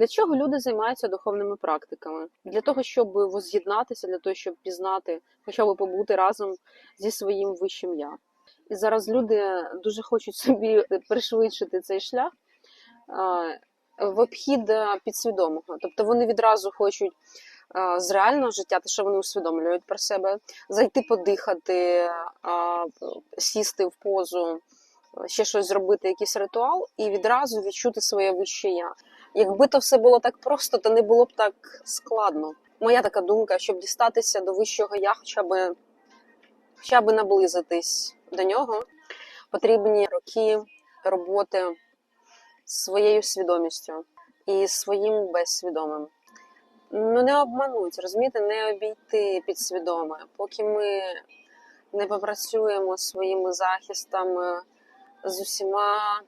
Для чого люди займаються духовними практиками? Для того, щоб воз'єднатися, для того, щоб пізнати, хоча б побути разом зі своїм вищим я. І зараз люди дуже хочуть собі пришвидшити цей шлях в обхід підсвідомого. Тобто вони відразу хочуть а, з реального життя, те, що вони усвідомлюють про себе, зайти подихати, сісти в позу, ще щось зробити, якийсь ритуал, і відразу відчути своє вище я. Якби то все було так просто, то не було б так складно. Моя така думка, щоб дістатися до вищого я, хоча б, хоча б наблизитись до нього, потрібні роки роботи своєю свідомістю і своїм безсвідомим. Ну, не обмануть, розумієте, не обійти підсвідоме, поки ми не попрацюємо своїми захистами, з усіма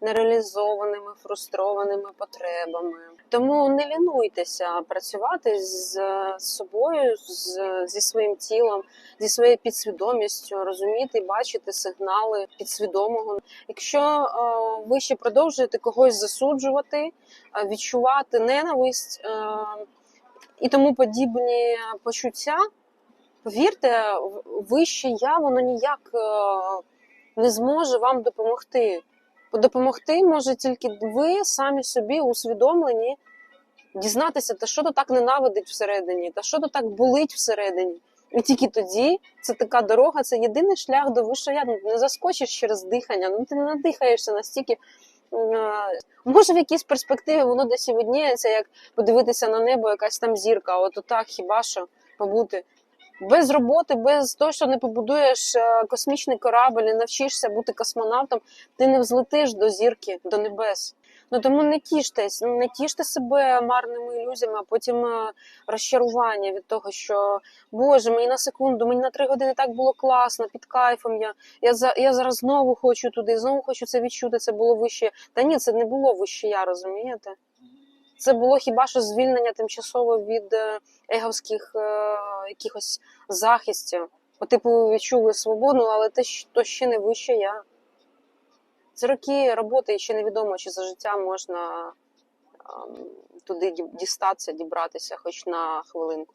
нереалізованими, фрустрованими потребами. Тому не лінуйтеся працювати з собою, з, зі своїм тілом, зі своєю підсвідомістю, розуміти, бачити сигнали підсвідомого. Якщо е, ви ще продовжуєте когось засуджувати, е, відчувати ненависть е, і тому подібні почуття, повірте, вище я воно ніяк не зможе вам допомогти. Допомогти може тільки ви самі собі усвідомлені дізнатися, та що то так ненавидить всередині, та що то так болить всередині. І тільки тоді це така дорога, це єдиний шлях до вищого я. Ну, Не заскочиш через дихання, ну ти не надихаєшся настільки. Може, в якійсь перспективі воно десь і видніється, як подивитися на небо, якась там зірка. От отак хіба що побути. Без роботи, без того, що не побудуєш е, космічний корабль, не навчишся бути космонавтом, ти не взлетиш до зірки, до небес. Ну тому не тіштесь, ну, не тіште себе марними ілюзіями, а потім е, розчарування від того, що Боже, мені на секунду, мені на три години так було класно, під кайфом. Я, я, я зараз знову хочу туди, знову хочу це відчути. Це було вище. Та ні, це не було вище я, розумієте? Це було хіба що звільнення тимчасово від е, еговських е, якихось захистів. По типу відчули свободу, але те, то ще не вище я. Це роки роботи, і ще невідомо, чи за життя можна е, туди дістатися, дібратися хоч на хвилинку.